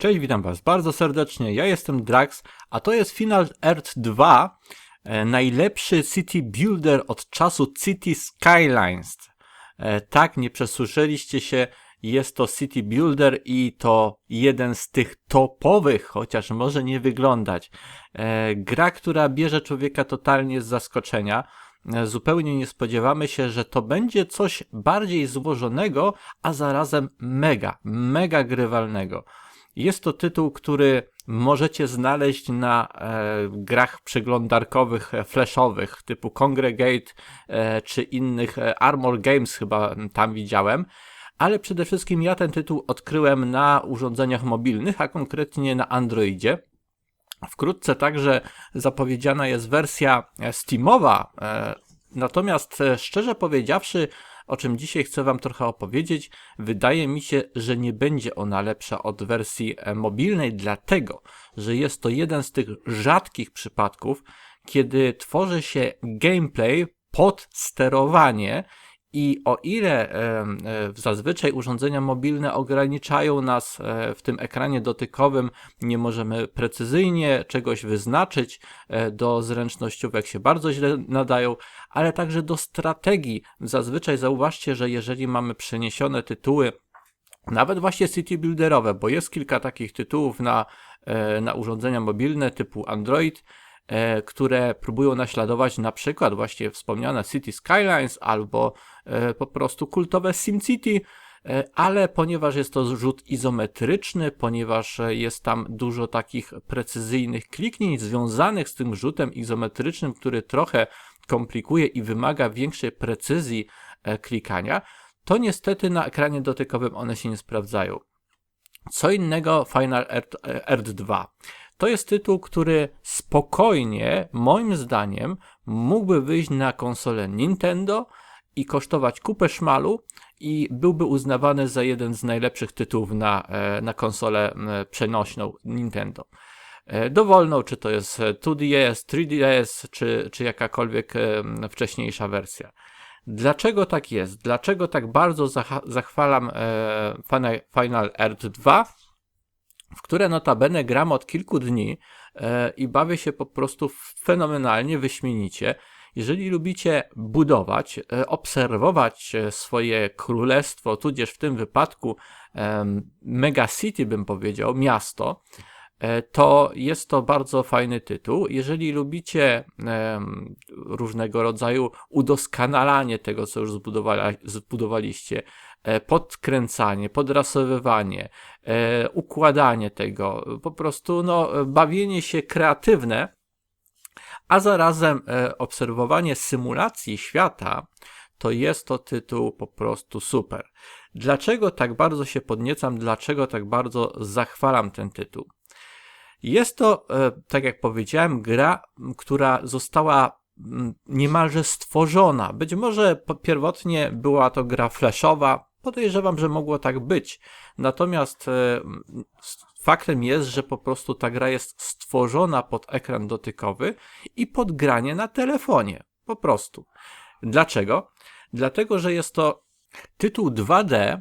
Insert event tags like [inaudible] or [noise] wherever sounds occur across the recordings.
Cześć, witam Was bardzo serdecznie. Ja jestem Drax, a to jest Final Earth 2, e, najlepszy city builder od czasu City Skylines. E, tak, nie przesłyszeliście się, jest to city builder i to jeden z tych topowych, chociaż może nie wyglądać. E, gra, która bierze człowieka totalnie z zaskoczenia. Zupełnie nie spodziewamy się, że to będzie coś bardziej złożonego, a zarazem mega, mega grywalnego. Jest to tytuł, który możecie znaleźć na e, grach przeglądarkowych, e, flashowych typu Congregate e, czy innych e, Armor Games chyba tam widziałem. Ale przede wszystkim ja ten tytuł odkryłem na urządzeniach mobilnych, a konkretnie na Androidzie. Wkrótce także zapowiedziana jest wersja e, Steamowa, e, natomiast szczerze powiedziawszy, o czym dzisiaj chcę Wam trochę opowiedzieć, wydaje mi się, że nie będzie ona lepsza od wersji mobilnej, dlatego że jest to jeden z tych rzadkich przypadków, kiedy tworzy się gameplay pod sterowanie i o ile e, zazwyczaj urządzenia mobilne ograniczają nas e, w tym ekranie dotykowym, nie możemy precyzyjnie czegoś wyznaczyć, e, do zręcznościówek się bardzo źle nadają, ale także do strategii. Zazwyczaj zauważcie, że jeżeli mamy przeniesione tytuły, nawet właśnie city builderowe, bo jest kilka takich tytułów na, na urządzenia mobilne typu Android, które próbują naśladować na przykład właśnie wspomniane City Skylines albo e, po prostu kultowe SimCity, e, ale ponieważ jest to rzut izometryczny, ponieważ jest tam dużo takich precyzyjnych kliknięć związanych z tym rzutem izometrycznym, który trochę komplikuje i wymaga większej precyzji klikania, to niestety na ekranie dotykowym one się nie sprawdzają. Co innego Final Earth 2. To jest tytuł, który spokojnie, moim zdaniem, mógłby wyjść na konsolę Nintendo i kosztować kupę szmalu i byłby uznawany za jeden z najlepszych tytułów na, e, na konsolę przenośną Nintendo. E, dowolną, czy to jest 2DS, 3DS, czy, czy jakakolwiek wcześniejsza wersja. Dlaczego tak jest? Dlaczego tak bardzo zachwalam e, Final Earth 2? W które notabene gram od kilku dni e, i bawię się po prostu fenomenalnie, wyśmienicie. Jeżeli lubicie budować, e, obserwować e, swoje królestwo, tudzież w tym wypadku mega city bym powiedział, miasto, to jest to bardzo fajny tytuł. Jeżeli lubicie różnego rodzaju udoskonalanie tego, co już zbudowaliście, E, podkręcanie, podrasowywanie, e, układanie tego, po prostu no, bawienie się kreatywne, a zarazem e, obserwowanie symulacji świata, to jest to tytuł po prostu super. Dlaczego tak bardzo się podniecam, dlaczego tak bardzo zachwalam ten tytuł? Jest to, tak jak powiedziałem, gra, która została niemalże stworzona. Być może pierwotnie była to gra flashowa, Podejrzewam, że mogło tak być. Natomiast e, faktem jest, że po prostu ta gra jest stworzona pod ekran dotykowy i pod granie na telefonie. Po prostu. Dlaczego? Dlatego, że jest to tytuł 2D,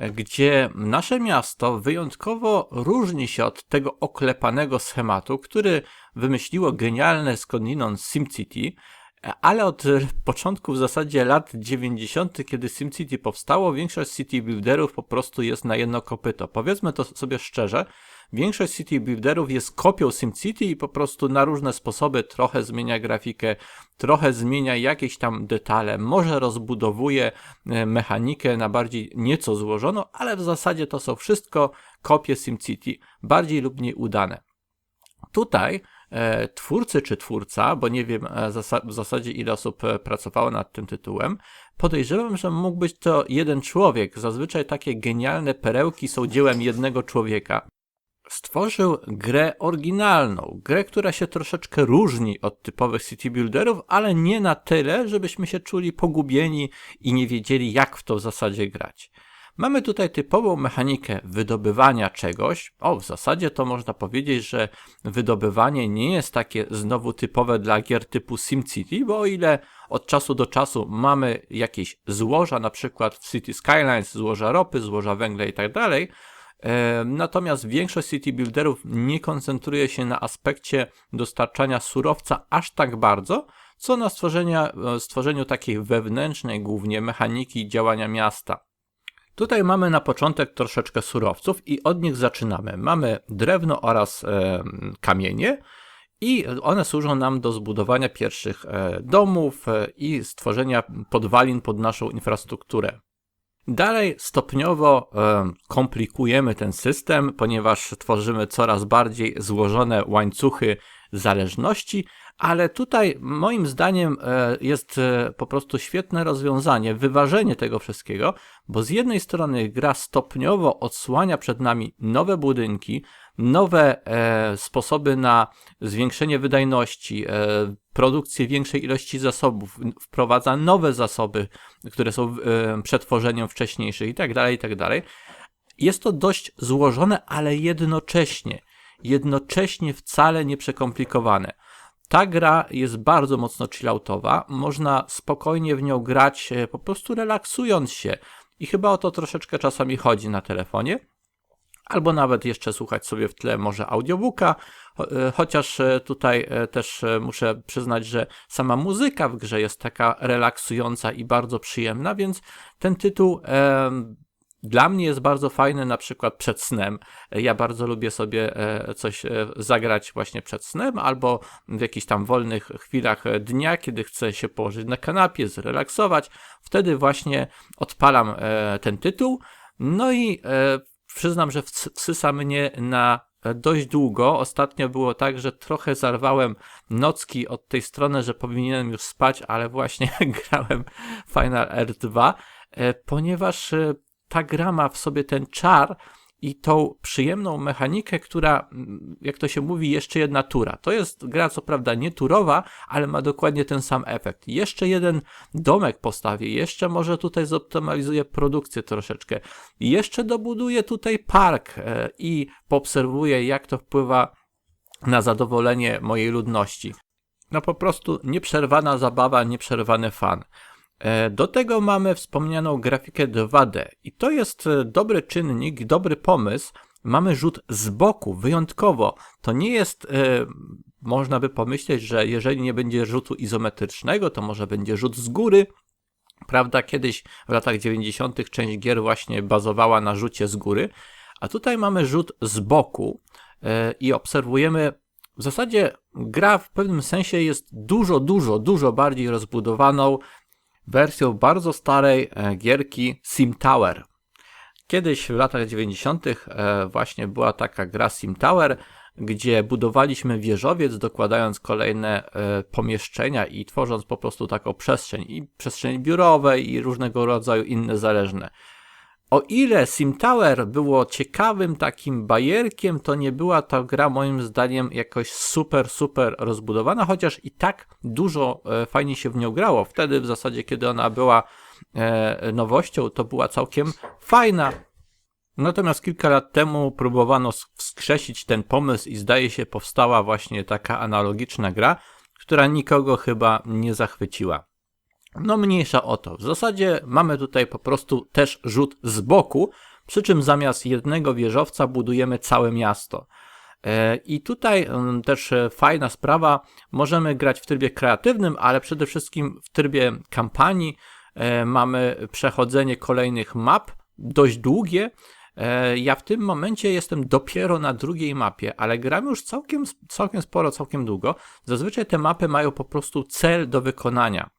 gdzie nasze miasto wyjątkowo różni się od tego oklepanego schematu, który wymyśliło genialne skądinąd SimCity, ale od początku w zasadzie lat 90., kiedy SimCity powstało, większość city builderów po prostu jest na jedno kopyto. Powiedzmy to sobie szczerze, większość city builderów jest kopią SimCity i po prostu na różne sposoby trochę zmienia grafikę, trochę zmienia jakieś tam detale, może rozbudowuje e, mechanikę na bardziej nieco złożoną, ale w zasadzie to są wszystko kopie SimCity, bardziej lub mniej udane. Tutaj E, twórcy czy twórca, bo nie wiem e, w zasadzie ile osób e, pracowało nad tym tytułem, podejrzewam, że mógł być to jeden człowiek. Zazwyczaj takie genialne perełki są dziełem jednego człowieka. Stworzył grę oryginalną, grę, która się troszeczkę różni od typowych city builderów, ale nie na tyle, żebyśmy się czuli pogubieni i nie wiedzieli, jak w to w zasadzie grać. Mamy tutaj typową mechanikę wydobywania czegoś. O, w zasadzie to można powiedzieć, że wydobywanie nie jest takie znowu typowe dla gier typu SimCity, bo o ile od czasu do czasu mamy jakieś złoża, na przykład w City Skylines złoża ropy, złoża węgla i tak dalej, natomiast większość city builderów nie koncentruje się na aspekcie dostarczania surowca aż tak bardzo, co na e, stworzeniu takiej wewnętrznej głównie mechaniki działania miasta. Tutaj mamy na początek troszeczkę surowców i od nich zaczynamy. Mamy drewno oraz e, kamienie i one służą nam do zbudowania pierwszych e, domów e, i stworzenia podwalin pod naszą infrastrukturę. Dalej stopniowo e, komplikujemy ten system, ponieważ tworzymy coraz bardziej złożone łańcuchy zależności, ale tutaj moim zdaniem e, jest e, po prostu świetne rozwiązanie, wyważenie tego wszystkiego, bo z jednej strony gra stopniowo odsłania przed nami nowe budynki, nowe e, sposoby na zwiększenie wydajności, produkcję większej ilości zasobów, wprowadza nowe zasoby, które są przetworzeniem wcześniejszych itd., tak itd. Tak jest to dość złożone, ale jednocześnie, jednocześnie wcale nie przekomplikowane. Ta gra jest bardzo mocno chilloutowa, można spokojnie w nią grać, e, po prostu relaksując się. I chyba o to troszeczkę czasami chodzi na telefonie. Albo nawet jeszcze słuchać sobie w tle może audiobooka, e, chociaż e, tutaj też muszę przyznać, że sama muzyka w grze jest taka relaksująca i bardzo przyjemna, więc ten tytuł dla mnie jest bardzo fajne na przykład przed snem. Ja bardzo lubię sobie e, coś e, zagrać właśnie przed snem albo w jakichś tam wolnych chwilach dnia, kiedy chcę się położyć na kanapie, zrelaksować. Wtedy właśnie odpalam e, ten tytuł. No i przyznam, że wsysa mnie na dość długo. Ostatnio było tak, że trochę zarwałem nocki od tej strony, że powinienem już spać, ale właśnie [laughs] grałem Final Air 2, ponieważ ta gra ma w sobie ten czar i tą przyjemną mechanikę, która, mm, jak to się mówi, jeszcze jedna tura. To jest gra, co prawda, nie turowa, ale ma dokładnie ten sam efekt. Jeszcze jeden domek postawię, jeszcze może tutaj zoptymalizuję produkcję troszeczkę, jeszcze dobuduję tutaj park e, i poobserwuję, jak to wpływa na zadowolenie mojej ludności. No po prostu nieprzerwana zabawa, nieprzerwany fan. E, do tego mamy wspomnianą grafikę 2D i to jest e, dobry czynnik, dobry pomysł. Mamy rzut z boku, wyjątkowo. To nie jest, e, można by pomyśleć, że jeżeli nie będzie rzutu izometrycznego, to może będzie rzut z góry. Prawda, kiedyś w latach 90. część gier właśnie bazowała na rzucie z góry, a tutaj mamy rzut z boku i obserwujemy w zasadzie gra w pewnym sensie jest dużo, dużo, dużo bardziej rozbudowaną wersją bardzo starej e, gierki Sim Tower. Kiedyś w latach 90. E, właśnie była taka gra Sim Tower, gdzie budowaliśmy wieżowiec, dokładając kolejne e, pomieszczenia i tworząc po prostu taką przestrzeń, i przestrzeń biurowe, i różnego rodzaju inne zależne. O ile Sim Tower było ciekawym takim bajerkiem, to nie była ta gra moim zdaniem jakoś super, super rozbudowana, chociaż i tak dużo e, fajnie się w nią grało. Wtedy w zasadzie, kiedy ona była e, nowością, to była całkiem fajna. Natomiast kilka lat temu próbowano wskrzesić ten pomysł i zdaje się powstała właśnie taka analogiczna gra, która nikogo chyba nie zachwyciła. No mniejsza o to. W zasadzie mamy tutaj po prostu też rzut z boku, przy czym zamiast jednego wieżowca budujemy całe miasto. E, I tutaj mm, też e, fajna sprawa, możemy grać w trybie kreatywnym, ale przede wszystkim w trybie kampanii e, mamy przechodzenie kolejnych map, dość długie. Ja w tym momencie jestem dopiero na drugiej mapie, ale gram już całkiem, całkiem sporo, całkiem długo. Zazwyczaj te mapy mają po prostu cel do wykonania.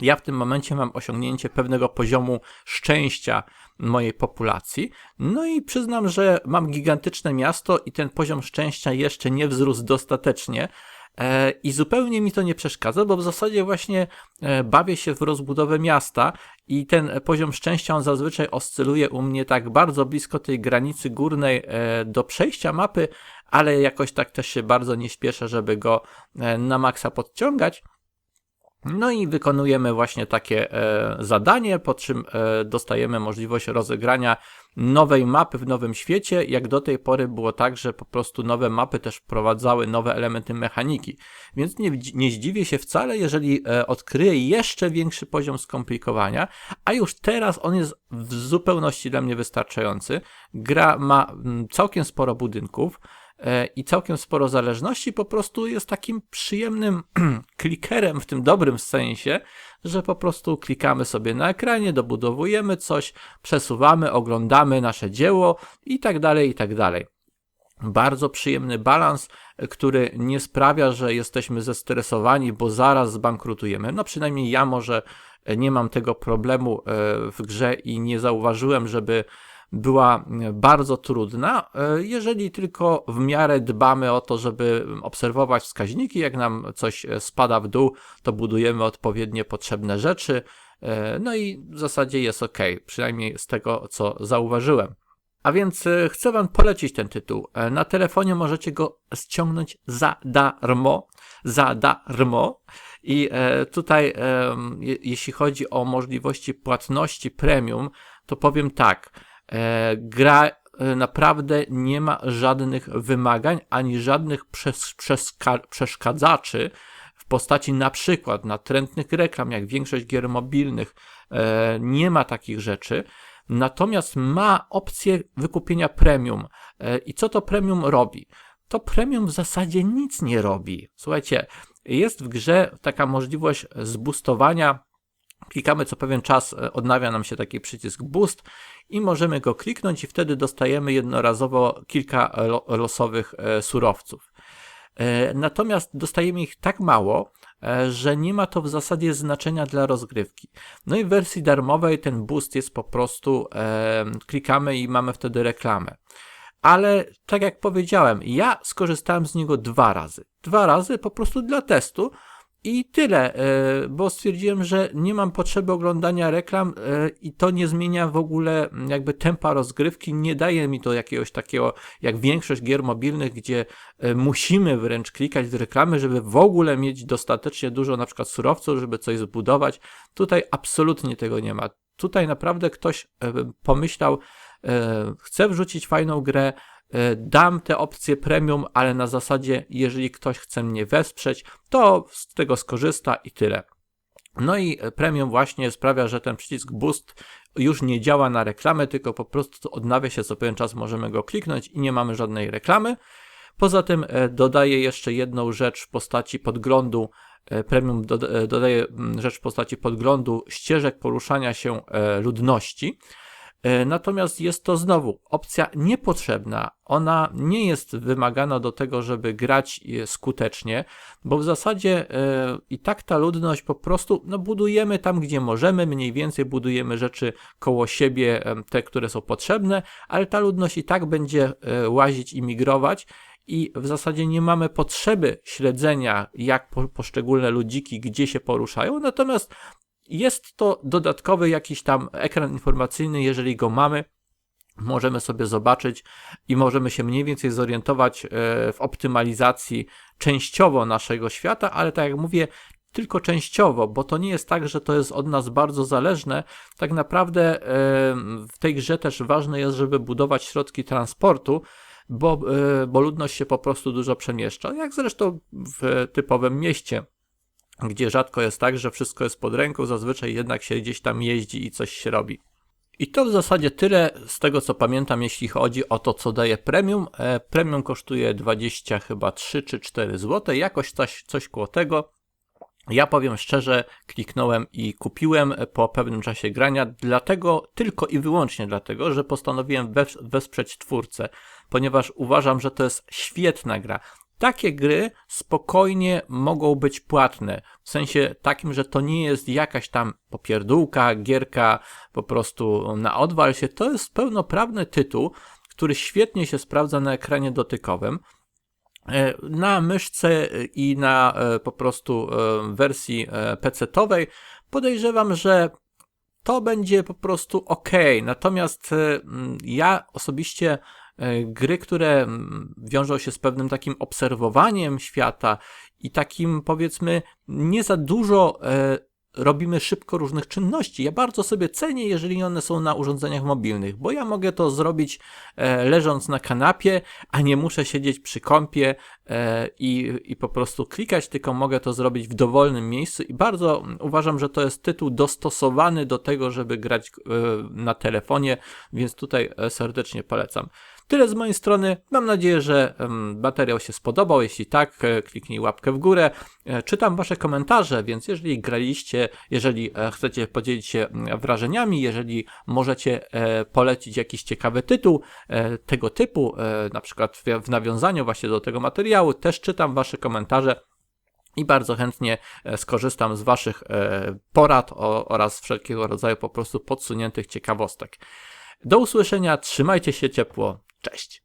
Ja w tym momencie mam osiągnięcie pewnego poziomu szczęścia mojej populacji. No i przyznam, że mam gigantyczne miasto i ten poziom szczęścia jeszcze nie wzrósł dostatecznie. E, I zupełnie mi to nie przeszkadza, bo w zasadzie właśnie e, bawię się w rozbudowę miasta i ten poziom szczęścia on zazwyczaj oscyluje u mnie tak bardzo blisko tej granicy górnej e, do przejścia mapy, ale jakoś tak też się bardzo nie śpieszę, żeby go na maksa podciągać. No i wykonujemy właśnie takie e, zadanie, po czym e, dostajemy możliwość rozegrania nowej mapy w nowym świecie. Jak do tej pory było tak, że po prostu nowe mapy też wprowadzały nowe elementy mechaniki. Więc nie, nie zdziwię się wcale, jeżeli e, odkryję jeszcze większy poziom skomplikowania, a już teraz on jest w zupełności dla mnie wystarczający. Gra ma mm, całkiem sporo budynków i całkiem sporo zależności, po prostu jest takim przyjemnym [clears throat] klikerem w tym dobrym sensie, że po prostu klikamy sobie na ekranie, dobudowujemy coś, przesuwamy, oglądamy nasze dzieło i tak dalej, i tak dalej. Bardzo przyjemny balans, który nie sprawia, że jesteśmy zestresowani, bo zaraz zbankrutujemy. No przynajmniej ja może nie mam tego problemu e, w grze i nie zauważyłem, żeby była bardzo trudna, e, jeżeli tylko w miarę dbamy o to, żeby obserwować wskaźniki, jak nam coś spada w dół, to budujemy odpowiednie potrzebne rzeczy, e, no i w zasadzie jest ok, przynajmniej z tego, co zauważyłem. A więc e, chcę Wam polecić ten tytuł. Na telefonie możecie go ściągnąć za darmo. Za darmo. I tutaj, jeśli chodzi o możliwości płatności premium, to powiem tak. E, gra e, naprawdę nie ma żadnych wymagań ani żadnych przes przeszkadzaczy w postaci na przykład natrętnych reklam, jak większość gier mobilnych. E, nie ma takich rzeczy. Natomiast ma opcję wykupienia premium. I co to premium robi? To premium w zasadzie nic nie robi. Słuchajcie, jest w grze taka możliwość zbustowania Klikamy co pewien czas, e, odnawia nam się taki przycisk Boost i możemy go kliknąć i wtedy dostajemy jednorazowo kilka losowych e, surowców. E, natomiast dostajemy ich tak mało, że nie ma to w zasadzie znaczenia dla rozgrywki. No i w wersji darmowej ten boost jest po prostu, klikamy i mamy wtedy reklamę. Ale tak jak powiedziałem, ja skorzystałem z niego dwa razy. Dwa razy po prostu dla testu, i tyle, e, bo stwierdziłem, że nie mam potrzeby oglądania reklam e, i to nie zmienia w ogóle jakby tempa rozgrywki, nie daje mi to jakiegoś takiego, jak większość gier mobilnych, gdzie e, musimy wręcz klikać w reklamy, żeby w ogóle mieć dostatecznie dużo na przykład surowców, żeby coś zbudować. Tutaj absolutnie tego nie ma. Tutaj naprawdę ktoś pomyślał, chce wrzucić fajną grę, dam te opcje premium, ale na zasadzie, jeżeli ktoś chce mnie wesprzeć, to z tego skorzysta i tyle. No i premium właśnie sprawia, że ten przycisk boost już nie działa na reklamę, tylko po prostu odnawia się co pewien czas, możemy go kliknąć i nie mamy żadnej reklamy. Poza tym e, dodaję jeszcze jedną rzecz w postaci podglądu. E, premium dodaje mm, rzecz w postaci podglądu ścieżek poruszania się ludności. E, natomiast jest to znowu opcja niepotrzebna. Ona nie jest wymagana do tego, żeby grać skutecznie, bo w zasadzie e, i tak ta ludność po prostu no, budujemy tam, gdzie możemy, mniej więcej budujemy rzeczy koło siebie, te, które są potrzebne, ale ta ludność i tak będzie e, łazić i migrować. I w zasadzie nie mamy potrzeby śledzenia, jak poszczególne ludziki gdzie się poruszają, natomiast jest to dodatkowy jakiś tam ekran informacyjny, jeżeli go mamy, możemy sobie zobaczyć i możemy się mniej więcej zorientować e, w optymalizacji częściowo naszego świata, ale tak jak mówię, tylko częściowo, bo to nie jest tak, że to jest od nas bardzo zależne. Tak naprawdę e, w tej grze też ważne jest, żeby budować środki transportu, bo, e, bo ludność się po prostu dużo przemieszcza, jak zresztą w typowym mieście gdzie rzadko jest tak, że wszystko jest pod ręką, zazwyczaj jednak się gdzieś tam jeździ i coś się robi. I to w zasadzie tyle z tego co pamiętam, jeśli chodzi o to, co daje premium. E, premium kosztuje 20 chyba 3 czy 4 zł, jakoś coś, coś koło tego. Ja powiem szczerze, kliknąłem i kupiłem po pewnym czasie grania, dlatego, tylko i wyłącznie dlatego, że postanowiłem wesprzeć twórcę, ponieważ uważam, że to jest świetna gra. Takie gry spokojnie mogą być płatne, w sensie takim, że to nie jest jakaś tam popierdółka, gierka po prostu na odwal się. To jest pełnoprawny tytuł, który świetnie się sprawdza na ekranie dotykowym. E, na myszce i na e, po prostu e, wersji PC-owej podejrzewam, że to będzie po prostu ok. Natomiast ja osobiście gry, które wiążą się z pewnym takim obserwowaniem świata i takim powiedzmy nie za dużo e, robimy szybko różnych czynności. Ja bardzo sobie cenię, jeżeli one są na urządzeniach mobilnych, bo ja mogę to zrobić e, leżąc na kanapie, a nie muszę siedzieć przy kąpie e, i, i po prostu klikać, tylko mogę to zrobić w dowolnym miejscu i bardzo uważam, że to jest tytuł dostosowany do tego, żeby grać e, na telefonie, więc tutaj e, serdecznie polecam. Tyle z mojej strony. Mam nadzieję, że materiał się spodobał. Jeśli tak, e, kliknij łapkę w górę. E, Czytam Wasze komentarze, więc jeżeli graliście, jeżeli e, chcecie podzielić się wrażeniami, jeżeli możecie polecić jakiś ciekawy tytuł tego typu, na przykład w, nawiązaniu właśnie do tego materiału, też czytam Wasze komentarze. I bardzo chętnie skorzystam z Waszych porad oraz wszelkiego rodzaju po prostu podsuniętych ciekawostek. Do usłyszenia, trzymajcie się ciepło, cześć.